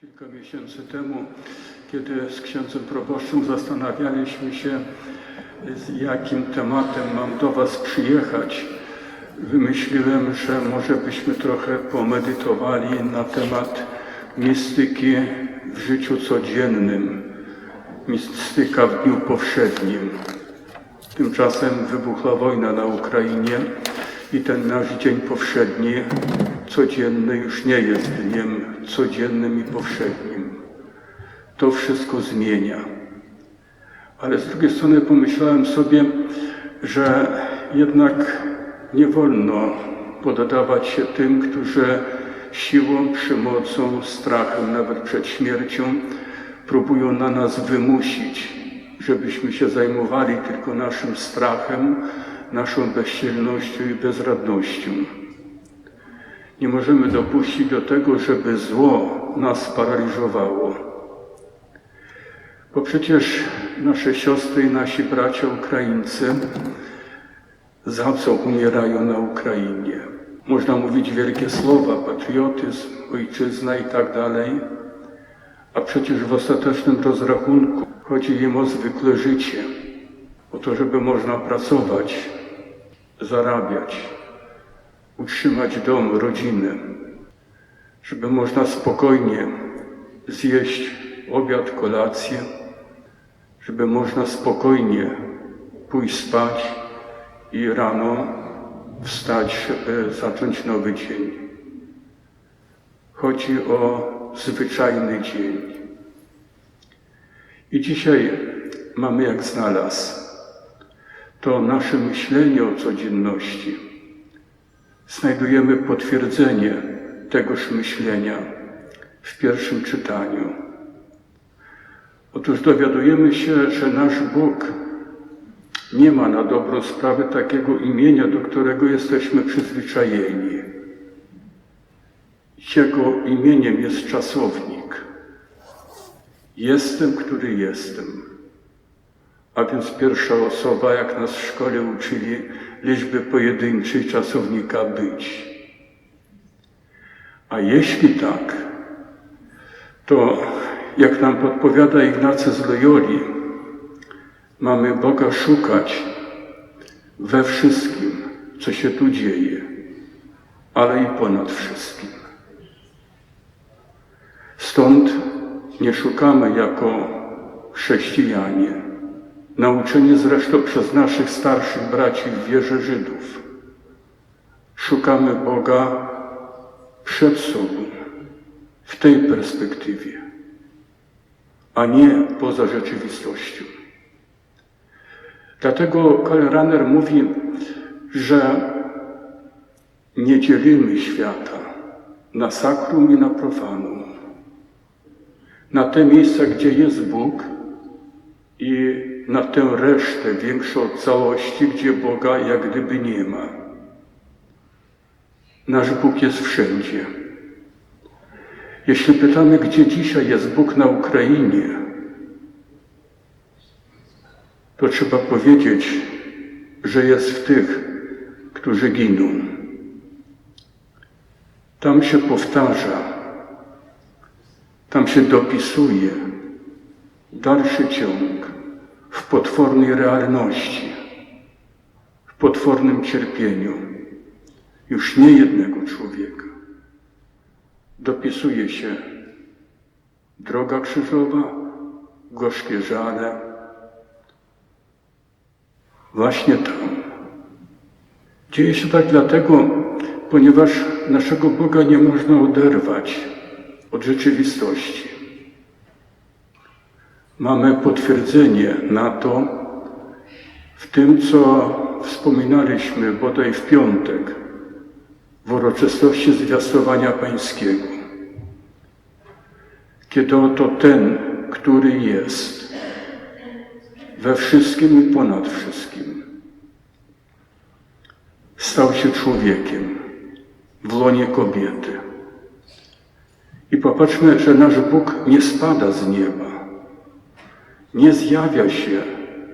Kilka miesięcy temu, kiedy z księdzem proboszczem zastanawialiśmy się, z jakim tematem mam do Was przyjechać, wymyśliłem, że może byśmy trochę pomedytowali na temat mistyki w życiu codziennym, mistyka w dniu powszednim. Tymczasem wybuchła wojna na Ukrainie i ten nasz dzień powszedni, codzienny, już nie jest dniem codziennym i powszednim. To wszystko zmienia. Ale z drugiej strony pomyślałem sobie, że jednak nie wolno poddawać się tym, którzy siłą, przemocą, strachem, nawet przed śmiercią próbują na nas wymusić, żebyśmy się zajmowali tylko naszym strachem, naszą bezsilnością i bezradnością. Nie możemy dopuścić do tego, żeby zło nas sparaliżowało. Bo przecież nasze siostry i nasi bracia Ukraińcy za co umierają na Ukrainie? Można mówić wielkie słowa, patriotyzm, ojczyzna i tak dalej, a przecież w ostatecznym rozrachunku chodzi im o zwykłe życie, o to, żeby można pracować, zarabiać, utrzymać dom, rodzinę, żeby można spokojnie zjeść obiad, kolację, żeby można spokojnie pójść spać i rano wstać, żeby zacząć nowy dzień. Chodzi o zwyczajny dzień. I dzisiaj mamy jak znalazł to nasze myślenie o codzienności. Znajdujemy potwierdzenie tegoż myślenia w pierwszym czytaniu. Otóż dowiadujemy się, że nasz Bóg nie ma na dobrą sprawę takiego imienia, do którego jesteśmy przyzwyczajeni. Jego imieniem jest czasownik. Jestem, który jestem. A więc pierwsza osoba, jak nas w szkole uczyli, liczby pojedynczej czasownika być. A jeśli tak, to jak nam podpowiada Ignacy z Loyoli, mamy Boga szukać we wszystkim, co się tu dzieje, ale i ponad wszystkim. Stąd nie szukamy jako chrześcijanie, nauczeni zresztą przez naszych starszych braci w wierze Żydów. Szukamy Boga przed sobą, w tej perspektywie, a nie poza rzeczywistością. Dlatego Karl Rahner mówi, że nie dzielimy świata na sakrum i na profanum. Na te miejsca, gdzie jest Bóg i na tę resztę większą od całości, gdzie Boga jak gdyby nie ma. Nasz Bóg jest wszędzie. Jeśli pytamy, gdzie dzisiaj jest Bóg na Ukrainie, to trzeba powiedzieć, że jest w tych, którzy giną. Tam się powtarza, tam się dopisuje dalszy ciąg w potwornej realności, w potwornym cierpieniu już nie jednego człowieka. Dopisuje się droga krzyżowa, gorzkie żale, właśnie tam. Dzieje się tak dlatego, ponieważ naszego Boga nie można oderwać od rzeczywistości. Mamy potwierdzenie na to w tym, co wspominaliśmy bodaj w piątek w uroczystości zwiastowania Pańskiego. Kiedy oto ten, który jest we wszystkim i ponad wszystkim, stał się człowiekiem w łonie kobiety. I popatrzmy, że nasz Bóg nie spada z nieba, nie zjawia się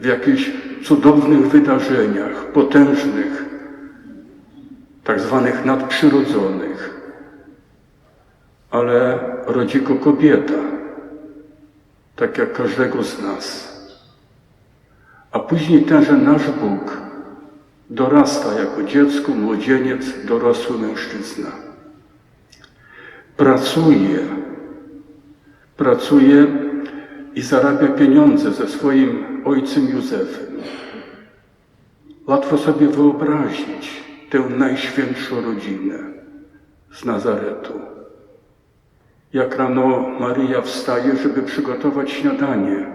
w jakichś cudownych wydarzeniach, potężnych, tak zwanych nadprzyrodzonych, ale rodzi go kobieta, tak jak każdego z nas. A później tenże nasz Bóg dorasta jako dziecko, młodzieniec, dorosły mężczyzna. Pracuje, pracuje i zarabia pieniądze ze swoim ojcem Józefem. Łatwo sobie wyobrazić tę najświętszą rodzinę z Nazaretu. Jak rano Maryja wstaje, żeby przygotować śniadanie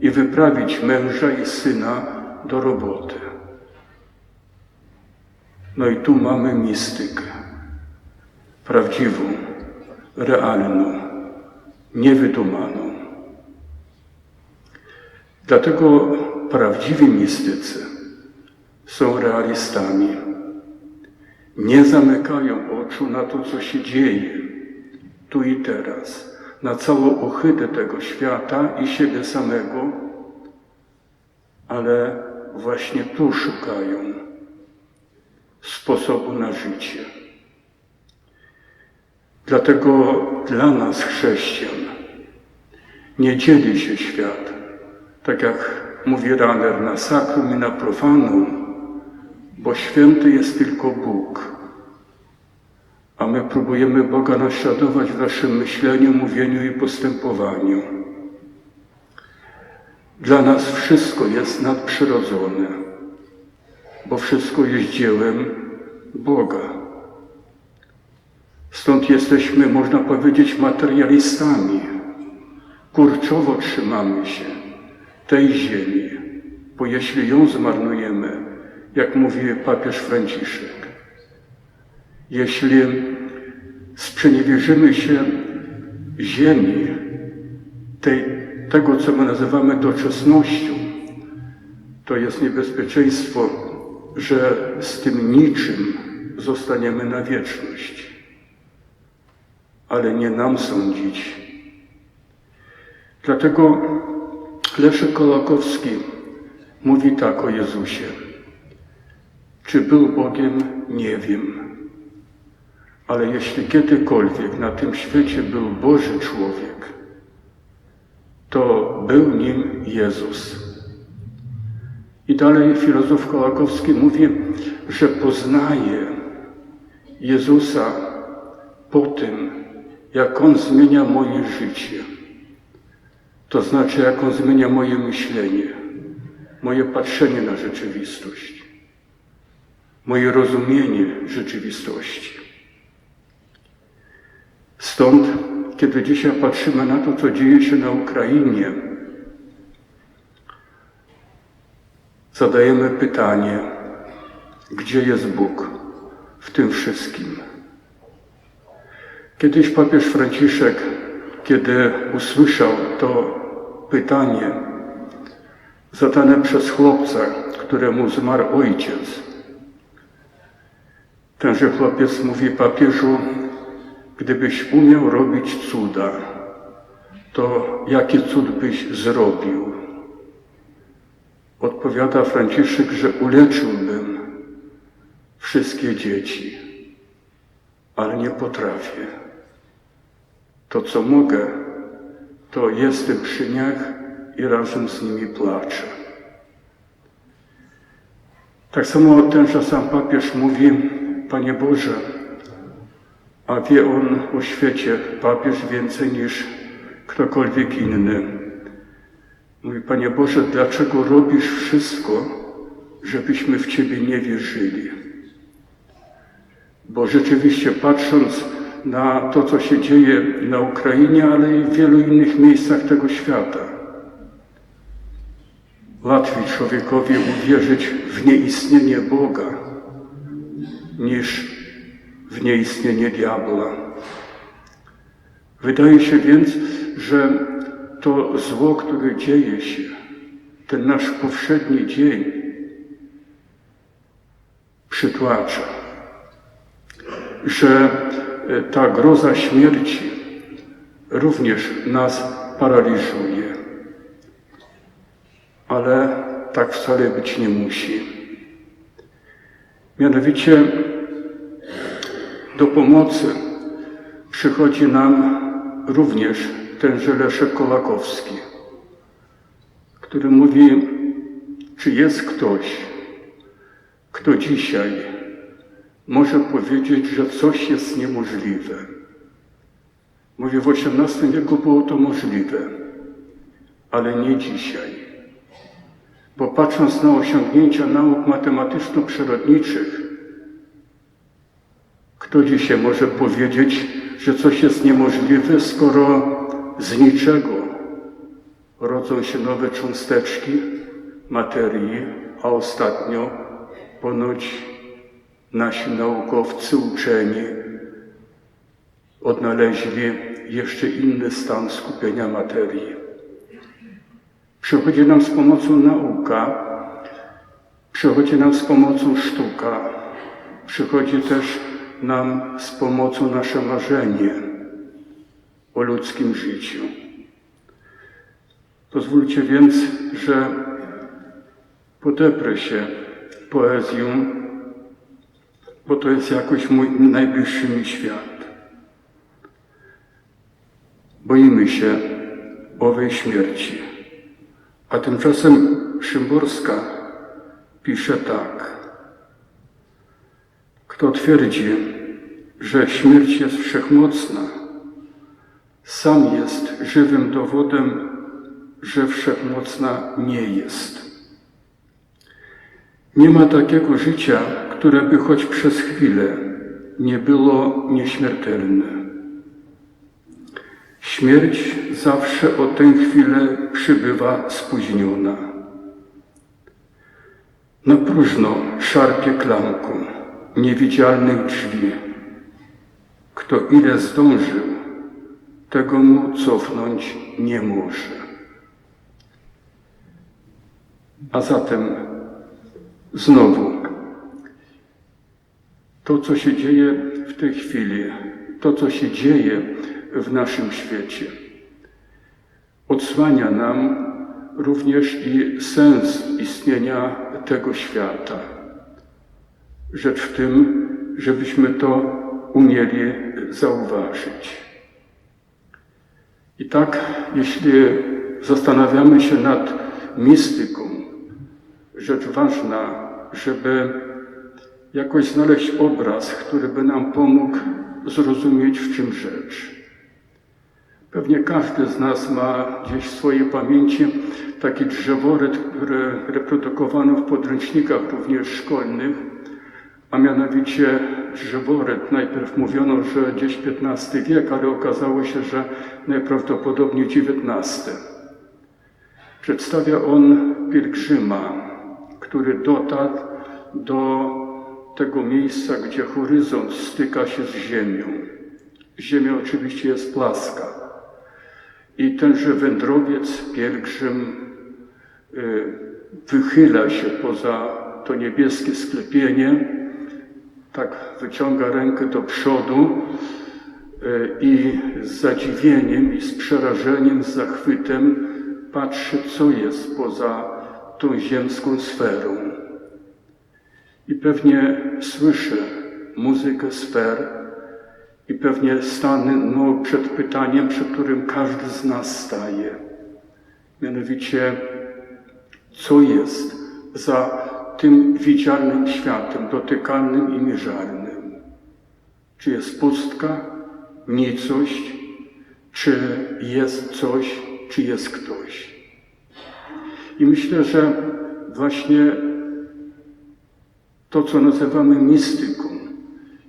i wyprawić męża i syna do roboty. No i tu mamy mistykę. Prawdziwą, realną, niewydumaną. Dlatego prawdziwi mistycy są realistami. Nie zamykają oczu na to, co się dzieje tu i teraz, na całą ohydę tego świata i siebie samego, ale właśnie tu szukają sposobu na życie. Dlatego dla nas, chrześcijan, nie dzieli się świat, tak jak mówi Raner, na sakrum i na profanum, bo święty jest tylko Bóg. A my próbujemy Boga naśladować w naszym myśleniu, mówieniu i postępowaniu. Dla nas wszystko jest nadprzyrodzone, bo wszystko jest dziełem Boga. Stąd jesteśmy, można powiedzieć, materialistami. Kurczowo trzymamy się tej ziemi, bo jeśli ją zmarnujemy, jak mówi papież Franciszek, jeśli sprzeniewierzymy się ziemi, tej, tego, co my nazywamy doczesnością, to jest niebezpieczeństwo, że z tym niczym zostaniemy na wieczność. Ale nie nam sądzić. Dlatego Leszek Kolakowski mówi tak o Jezusie. Czy był Bogiem? Nie wiem. Ale jeśli kiedykolwiek na tym świecie był Boży człowiek, to był nim Jezus. I dalej filozof Kołakowski mówi, że poznaje Jezusa po tym, jak On zmienia moje życie. To znaczy, jak On zmienia moje myślenie, moje patrzenie na rzeczywistość, moje rozumienie rzeczywistości. Stąd, kiedy dzisiaj patrzymy na to, co dzieje się na Ukrainie, zadajemy pytanie, gdzie jest Bóg w tym wszystkim? Kiedyś papież Franciszek, kiedy usłyszał to pytanie zadane przez chłopca, któremu zmarł ojciec, tenże chłopiec mówi papieżu, gdybyś umiał robić cuda, to jaki cud byś zrobił? Odpowiada Franciszek, że uleczyłbym wszystkie dzieci, ale nie potrafię. To, co mogę, to jestem przy nich i razem z nimi płaczę. Tak samo tenże sam papież mówi, Panie Boże, a wie on o świecie papież więcej niż ktokolwiek inny. Mówi, Panie Boże, dlaczego robisz wszystko, żebyśmy w Ciebie nie wierzyli? Bo rzeczywiście patrząc na to, co się dzieje na Ukrainie, ale i w wielu innych miejscach tego świata, łatwiej człowiekowi uwierzyć w nieistnienie Boga niż w nieistnienie diabła. Wydaje się więc, że to zło, które dzieje się, ten nasz powszedni dzień, przytłacza, że ta groza śmierci również nas paraliżuje. Ale tak wcale być nie musi. Mianowicie do pomocy przychodzi nam również tenże Leszek Kołakowski, który mówi, czy jest ktoś, kto dzisiaj może powiedzieć, że coś jest niemożliwe. Mówi, w XVIII wieku było to możliwe, ale nie dzisiaj. Bo patrząc na osiągnięcia nauk matematyczno-przyrodniczych, kto dzisiaj może powiedzieć, że coś jest niemożliwe, skoro z niczego rodzą się nowe cząsteczki materii, a ostatnio ponoć nasi naukowcy uczeni odnaleźli jeszcze inny stan skupienia materii. Przychodzi nam z pomocą nauka, przychodzi nam z pomocą sztuka, przychodzi też nam z pomocą nasze marzenie o ludzkim życiu. Pozwólcie więc, że podeprę się poezją, bo to jest jakoś mój najbliższy mi świat. Boimy się owej śmierci. A tymczasem Szymborska pisze tak. Kto twierdzi, że śmierć jest wszechmocna, sam jest żywym dowodem, że wszechmocna nie jest. Nie ma takiego życia, które by choć przez chwilę nie było nieśmiertelne. Śmierć zawsze o tę chwilę przybywa spóźniona. Na próżno szarpie klamką niewidzialnych drzwi. Kto ile zdążył, tego mu cofnąć nie może. A zatem znowu to, co się dzieje w tej chwili, to, co się dzieje w naszym świecie, odsłania nam również i sens istnienia tego świata. Rzecz w tym, żebyśmy to umieli zauważyć. I tak, jeśli zastanawiamy się nad mistyką, rzecz ważna, żeby jakoś znaleźć obraz, który by nam pomógł zrozumieć, w czym rzecz. Pewnie każdy z nas ma gdzieś w swojej pamięci taki drzeworyt, który reprodukowano w podręcznikach również szkolnych, a mianowicie drzeworyt. Najpierw mówiono, że gdzieś XV wiek, ale okazało się, że najprawdopodobniej XIX. Przedstawia on pielgrzyma, który dotarł do tego miejsca, gdzie horyzont styka się z ziemią. Ziemia oczywiście jest płaska. I tenże wędrowiec, pielgrzym y, wychyla się poza to niebieskie sklepienie, tak wyciąga rękę do przodu y, i z zadziwieniem i z przerażeniem, z zachwytem patrzy, co jest poza tą ziemską sferą. I pewnie słyszę muzykę sfer i pewnie stanę no, przed pytaniem, przed którym każdy z nas staje. Mianowicie, co jest za tym widzialnym światem, dotykalnym i mierzalnym? Czy jest pustka, nicość, czy jest coś, czy jest ktoś? I myślę, że właśnie to, co nazywamy mistyką,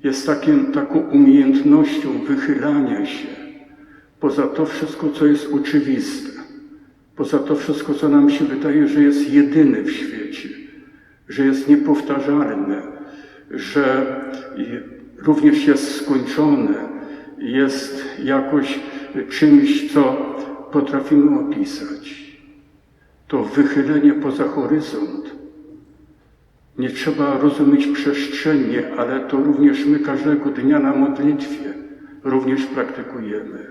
jest takim, taką umiejętnością wychylania się poza to wszystko, co jest oczywiste, poza to wszystko, co nam się wydaje, że jest jedyne w świecie, że jest niepowtarzalne, że również jest skończone, jest jakoś czymś, co potrafimy opisać. To wychylenie poza horyzont nie trzeba rozumieć przestrzennie, ale to również my każdego dnia na modlitwie również praktykujemy.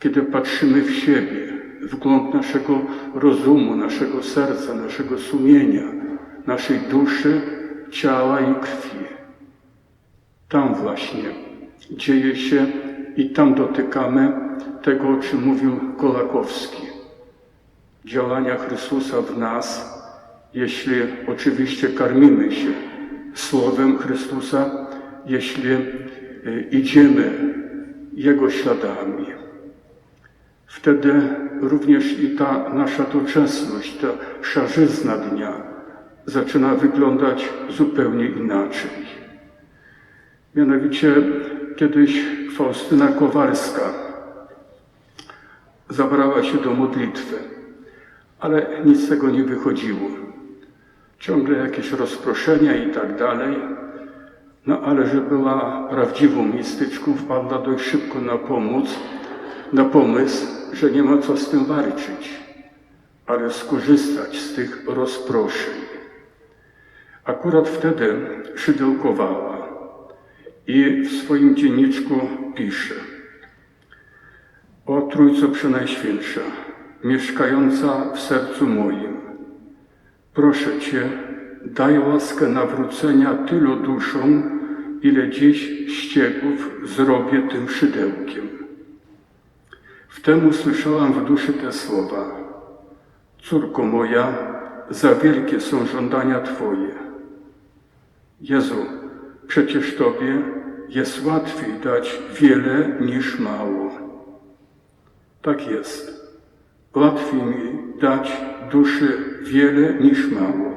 Kiedy patrzymy w siebie, w głąb naszego rozumu, naszego serca, naszego sumienia, naszej duszy, ciała i krwi. Tam właśnie dzieje się i tam dotykamy tego, o czym mówił Kolakowski. Działania Chrystusa w nas, jeśli oczywiście karmimy się Słowem Chrystusa, jeśli e, idziemy Jego śladami. Wtedy również i ta nasza doczesność, ta szarzyzna dnia zaczyna wyglądać zupełnie inaczej. Mianowicie kiedyś Faustyna Kowalska zabrała się do modlitwy, ale nic z tego nie wychodziło. Ciągle jakieś rozproszenia i tak dalej. No ale że była prawdziwą mistyczką, wpadła dość szybko na pomóc, na pomysł, że nie ma co z tym walczyć, ale skorzystać z tych rozproszeń. Akurat wtedy szydełkowała i w swoim dzienniczku pisze O Trójco Przenajświętsza, mieszkająca w sercu moim, proszę Cię, daj łaskę nawrócenia tylu duszom, ile dziś ścieków zrobię tym szydełkiem. Wtem usłyszałam w duszy te słowa. Córko moja, za wielkie są żądania Twoje. Jezu, przecież Tobie jest łatwiej dać wiele niż mało. Tak jest. Łatwiej mi dać duszy wiele niż mało.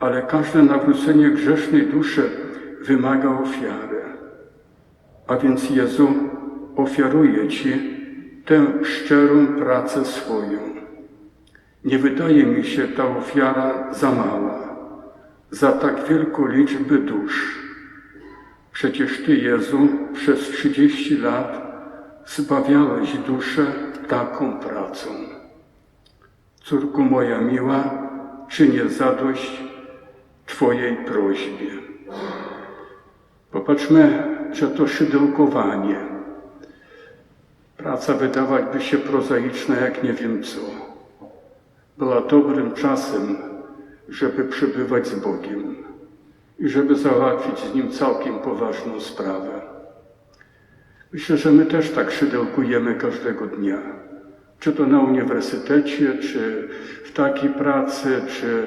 Ale każde nawrócenie grzesznej duszy wymaga ofiary. A więc Jezu, ofiaruję Ci tę szczerą pracę swoją. Nie wydaje mi się ta ofiara za mała, za tak wielką liczbę dusz. Przecież Ty, Jezu, przez trzydzieści lat zbawiałeś duszę taką pracą. Córko moja miła, czynię zadość Twojej prośbie. Popatrzmy, że to szydełkowanie. Praca wydawać by się prozaiczna jak nie wiem co. Była dobrym czasem, żeby przebywać z Bogiem i żeby załatwić z Nim całkiem poważną sprawę. Myślę, że my też tak szydełkujemy każdego dnia. Czy to na uniwersytecie, czy w takiej pracy, czy,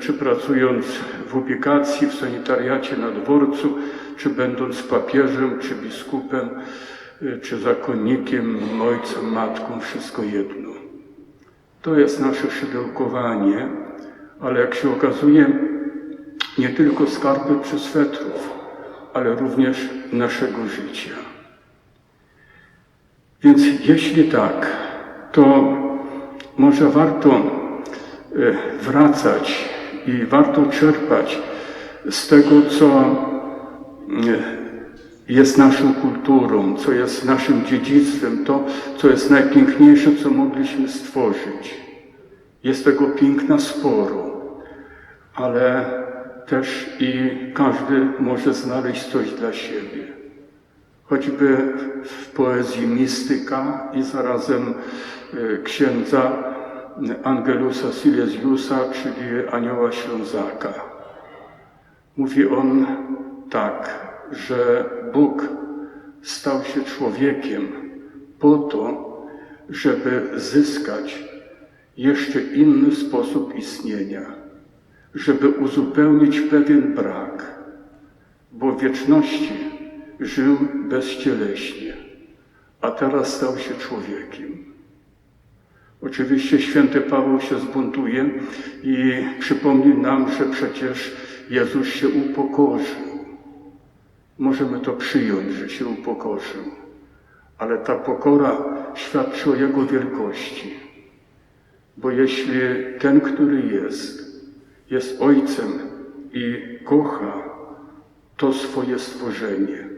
czy pracując w ubikacji, w sanitariacie na dworcu, czy będąc papieżem, czy biskupem, czy zakonnikiem, ojcem, matką, wszystko jedno. To jest nasze szydełkowanie, ale jak się okazuje, nie tylko skarby czy swetrów, ale również naszego życia. Więc jeśli tak, to może warto e, wracać i warto czerpać z tego, co e, jest naszą kulturą, co jest naszym dziedzictwem, to, co jest najpiękniejsze, co mogliśmy stworzyć. Jest tego piękna sporo, ale też i każdy może znaleźć coś dla siebie. Choćby w poezji mistyka i zarazem e, księdza Angelusa Silesiusa, czyli Anioła Ślązaka. Mówi on tak, że Bóg stał się człowiekiem po to, żeby zyskać jeszcze inny sposób istnienia, żeby uzupełnić pewien brak, bo wieczności żył bezcieleśnie, a teraz stał się człowiekiem. Oczywiście święty Paweł się zbuntuje i przypomni nam, że przecież Jezus się upokorzył. Możemy to przyjąć, że się upokorzył, ale ta pokora świadczy o Jego wielkości. Bo jeśli ten, który jest, jest Ojcem i kocha to swoje stworzenie,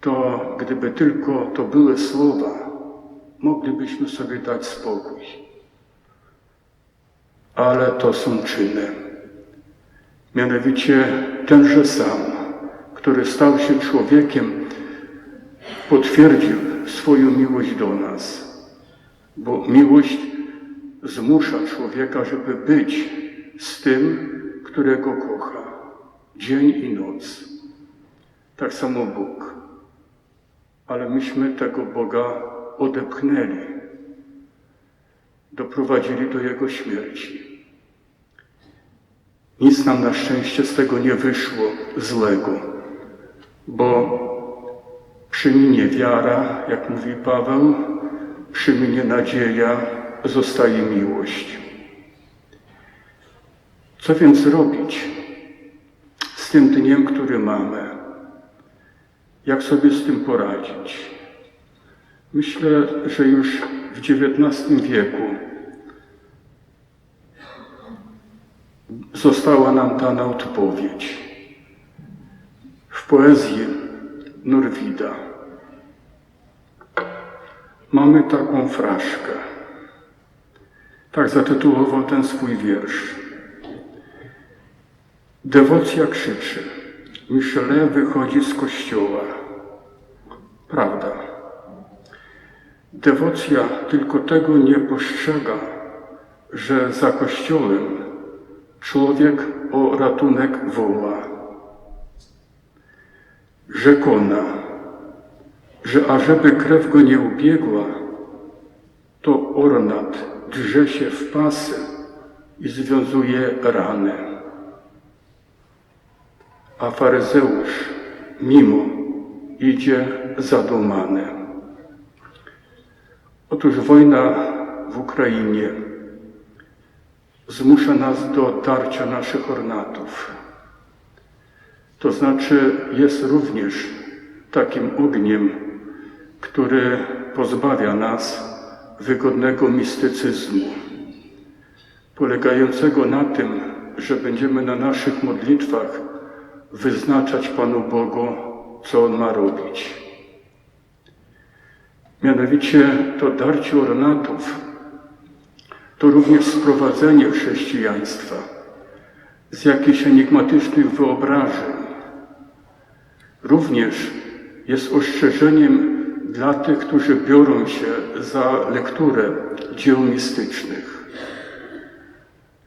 to gdyby tylko to były słowa, moglibyśmy sobie dać spokój. Ale to są czyny. Mianowicie tenże sam, który stał się człowiekiem, potwierdził swoją miłość do nas, bo miłość zmusza człowieka, żeby być z tym, którego kocha, dzień i noc. Tak samo Bóg. Ale myśmy tego Boga odepchnęli, doprowadzili do Jego śmierci. Nic nam na szczęście z tego nie wyszło złego, bo przyminie wiara, jak mówi Paweł, przyminie nadzieja, zostaje miłość. Co więc robić z tym dniem, który mamy? Jak sobie z tym poradzić? Myślę, że już w XIX wieku została nam dana odpowiedź. W poezji Norwida mamy taką fraszkę. Tak zatytułował ten swój wiersz. Dewocja krzyczy. Michelet wychodzi z kościoła. Prawda. Dewocja tylko tego nie postrzega, że za kościołem człowiek o ratunek woła. Rzekona, że ażeby krew go nie ubiegła, to ornat drze się w pasy i związuje ranę a faryzeusz mimo idzie zadumany. Otóż wojna w Ukrainie zmusza nas do darcia naszych ornatów. To znaczy jest również takim ogniem, który pozbawia nas wygodnego mistycyzmu, polegającego na tym, że będziemy na naszych modlitwach wyznaczać Panu Bogu, co On ma robić. Mianowicie to darcie ornatów to również sprowadzenie chrześcijaństwa z jakichś enigmatycznych wyobrażeń. Również jest ostrzeżeniem dla tych, którzy biorą się za lekturę dzieł mistycznych,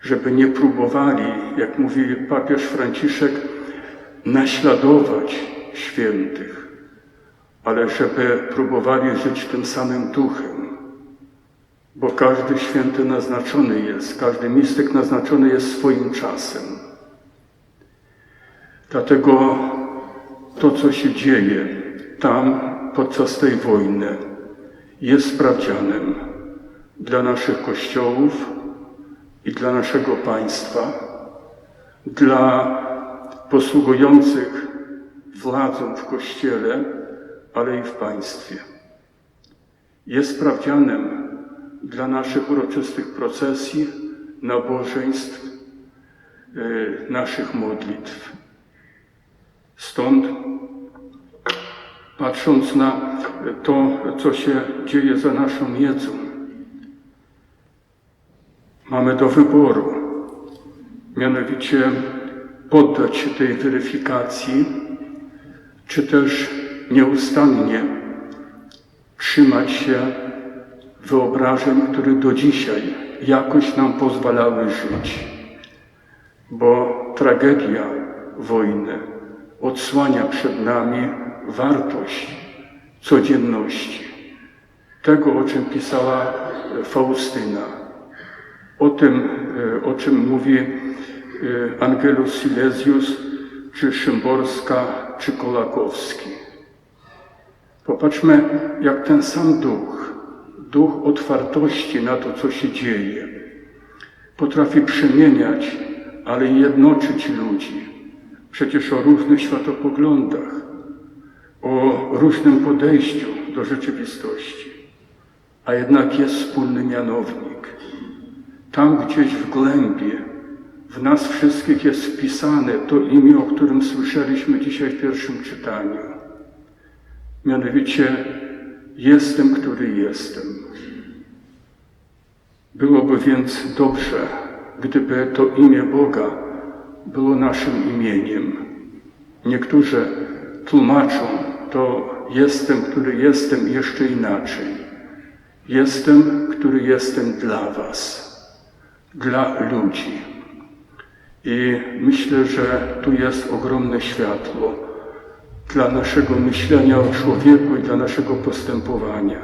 żeby nie próbowali, jak mówi papież Franciszek, naśladować świętych, ale żeby próbowali żyć tym samym duchem. Bo każdy święty naznaczony jest, każdy mistyk naznaczony jest swoim czasem. Dlatego to, co się dzieje tam podczas tej wojny, jest sprawdzianem dla naszych kościołów i dla naszego państwa, dla posługujących władzą w Kościele, ale i w państwie. Jest sprawdzianem dla naszych uroczystych procesji, nabożeństw, y, naszych modlitw. Stąd, patrząc na to, co się dzieje za naszą miedzą, mamy do wyboru, mianowicie poddać się tej weryfikacji, czy też nieustannie trzymać się wyobrażeń, które do dzisiaj jakoś nam pozwalały żyć. Bo tragedia wojny odsłania przed nami wartość codzienności. Tego, o czym pisała Faustyna, o tym, o czym mówi Y, Angelus Silesius, czy Szymborska, czy Kolakowski. Popatrzmy, jak ten sam duch, duch otwartości na to, co się dzieje, potrafi przemieniać, ale i jednoczyć ludzi. Przecież o różnych światopoglądach, o różnym podejściu do rzeczywistości. A jednak jest wspólny mianownik. Tam gdzieś w głębie w nas wszystkich jest wpisane to imię, o którym słyszeliśmy dzisiaj w pierwszym czytaniu. Mianowicie jestem, który jestem. Byłoby więc dobrze, gdyby to imię Boga było naszym imieniem. Niektórzy tłumaczą to jestem, który jestem jeszcze inaczej. Jestem, który jestem dla Was, dla ludzi. I myślę, że tu jest ogromne światło dla naszego myślenia o człowieku i dla naszego postępowania.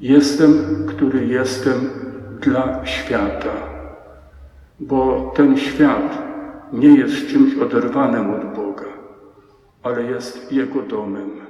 Jestem, który jestem dla świata, bo ten świat nie jest czymś oderwanym od Boga, ale jest Jego domem.